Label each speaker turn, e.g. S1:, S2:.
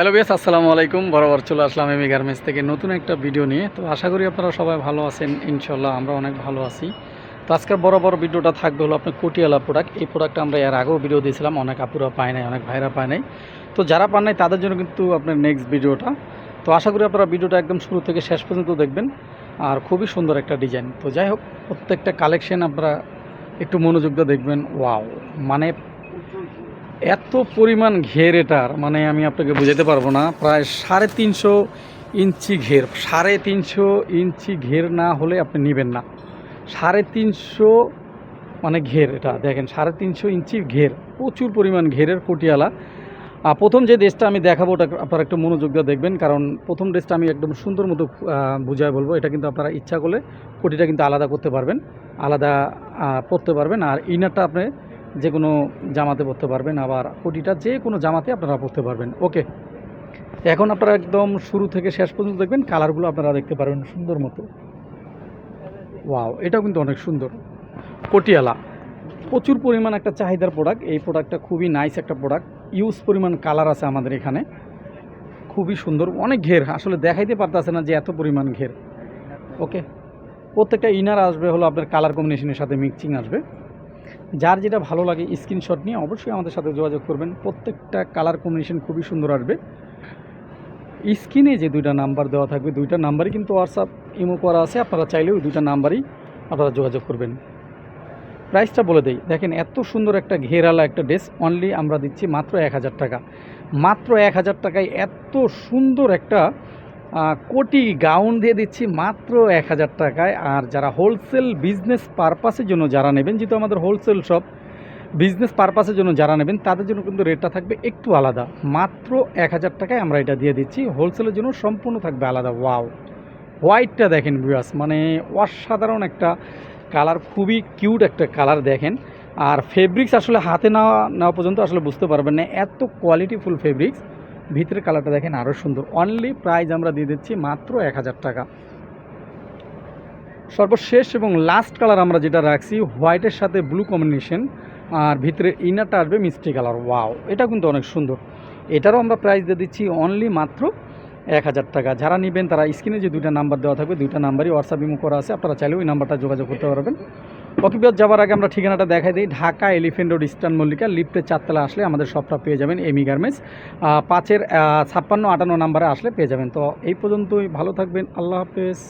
S1: Hello বিয়াস আসসালামু আলাইকুম। বরাবর চলে আসলাম এমি গার্মেন্টস থেকে নতুন একটা ভিডিও নিয়ে। তো আশা করি আপনারা সবাই ভালো আছেন ইনশাল্লাহ আমরা অনেক ভালো আছি। তো আজকের বড় ভিডিওটা থাকবে হলো আপনার কোটিয়ালা প্রোডাক্ট এই প্রোডাক্টটা আমরা এর আগেও ভিডিও দিয়েছিলাম, অনেক আপুরা পায় নাই, অনেক ভাইরা পায় নাই। তো যারা পান নাই, তাদের জন্য কিন্তু আপনার নেক্সট ভিডিওটা তো আশা করি আপনারা ভিডিওটা একদম শুরু থেকে শেষ পর্যন্ত দেখবেন। আর খুবই সুন্দর একটা ডিজাইন তো যাই হোক, প্রত্যেকটা কালেকশন আপনারা একটু মনোযোগ দিয়ে দেখবেন। ওয়াও মানে এত পরিমাণ ঘের এটার মানে আমি আপনাকে বুঝাতে পারব না প্রায় সাড়ে তিনশো ইঞ্চি ঘের সাড়ে তিনশো ইঞ্চি ঘের না হলে আপনি নেবেন না। সাড়ে তিনশো মানে ঘের এটা দেখেন সাড়ে তিনশো ইঞ্চি ঘের প্রচুর পরিমাণ ঘেরের পটিয়ালা আহ, প্রথম যে ড্রেসটা আমি দেখাবো ওটা আপনারা একটু মনোযোগ দিয়ে দেখবেন কারণ প্রথম ড্রেসটা আমি একদম সুন্দর মতো বুঝায় বলব এটা কিন্তু আপনারা ইচ্ছা করলে কোটিটা কিন্তু আলাদা করতে পারবেন আলাদা পরতে পারবেন আর ইনারটা আপনি যে কোনো জামাতে পরতে পারবেন, আবার কোটিটা যে কোনো জামাতে আপনারা পরতে পারবেন। ওকে এখন আপনারা একদম শুরু থেকে শেষ পর্যন্ত দেখবেন, কালারগুলো আপনারা দেখতে পারবেন সুন্দর মতো। ওয়াও এটাও কিন্তু অনেক সুন্দর। পটিয়ালা প্রচুর পরিমাণ একটা চাহিদার প্রোডাক্ট এই প্রোডাক্টটা খুবই নাইস একটা প্রোডাক্ট ইউজ পরিমাণ কালার আছে আমাদের এখানে। খুবই সুন্দর। অনেক ঘের। আসলে দেখাইতে পারতেছে না যে এত পরিমাণ ঘের। ওকে প্রত্যেকটা ইনার আসবে হলো আপনার কালার কম্বিনেশনের সাথে মিক্সিং আসবে। যার যেটা ভালো লাগে স্ক্রিনশট নিয়ে অবশ্যই আমাদের সাথে যোগাযোগ করবেন। প্রত্যেকটা কালার কম্বিনেশন খুবই সুন্দর আসবে। স্ক্রিনে যে দুইটা নাম্বার দেওয়া থাকবে, দুইটা নাম্বারই কিন্তু হোয়াটসঅ্যাপ ইমো করা আছে। আপনারা চাইলে ওই দুইটা নাম্বারই আপনারা যোগাযোগ করবেন। প্রাইসটা বলে দেই। দেখেন, এত সুন্দর একটা ঘেরালা একটা ড্রেস অনলি আমরা দিচ্ছি মাত্র এক হাজার টাকা। মাত্র এক হাজার টাকায় এত সুন্দর একটা কোটি গাউন দিয়ে দিচ্ছি মাত্র এক হাজার টাকায়। আর যারা হোলসেল বিজনেস পারপাসের জন্য যারা নেবেন, যেহেতু আমাদের হোলসেল সব বিজনেস পারপাসের জন্য যারা নেবেন, তাদের জন্য কিন্তু রেটটা থাকবে একটু আলাদা। মাত্র এক হাজার টাকায় আমরা এটা দিয়ে দিচ্ছি। হোলসেলের জন্য সম্পূর্ণ থাকবে আলাদা। ওয়াও হোয়াইটটা দেখেন বিয়াস মানে অসাধারণ একটা কালার খুবই কিউট একটা কালার দেখেন। আর ফেব্রিক্স আসলে হাতে নেওয়া নেওয়া পর্যন্ত আসলে বুঝতে পারবেন না। এত কোয়ালিটিফুল ফেব্রিক্স ভিতরের কালারটা দেখেন আরও সুন্দর। অনলি প্রাইজ আমরা দিয়ে দিচ্ছি মাত্র এক হাজার টাকা। সর্বশেষ এবং লাস্ট কালার আমরা যেটা রাখছি হোয়াইটের সাথে ব্লু কম্বিনেশন আর ভিতরে ইনারটা আসবে মিষ্টি কালার ওয়াও এটা কিন্তু অনেক সুন্দর। এটারও আমরা প্রাইস দিয়ে দিচ্ছি অনলি মাত্র এক হাজার টাকা। যারা নেবেন তারা স্ক্রিনে যে দুইটা নাম্বার দেওয়া থাকবে, দুইটা নাম্বারই হোয়াটসঅ্যাপ ইমো করা আছে। আপনারা চাইলে ওই নাম্বারটা যোগাযোগ করতে পারবেন। অকিবিয়ত যাওয়ার আগে আমরা ঠিকানাটা দেখাই দিই। Dhaka elephant road, eastern Mallika. লিফটের চারতলা আসলে আমাদের সবটা পেয়ে যাবেন এমি গার্মেন্টস। পাঁচের ছাপ্পান্ন আটান্ন নাম্বারে আসলে পেয়ে যাবেন। তো এই পর্যন্তই, ভালো থাকবেন। আল্লাহ হাফেজ।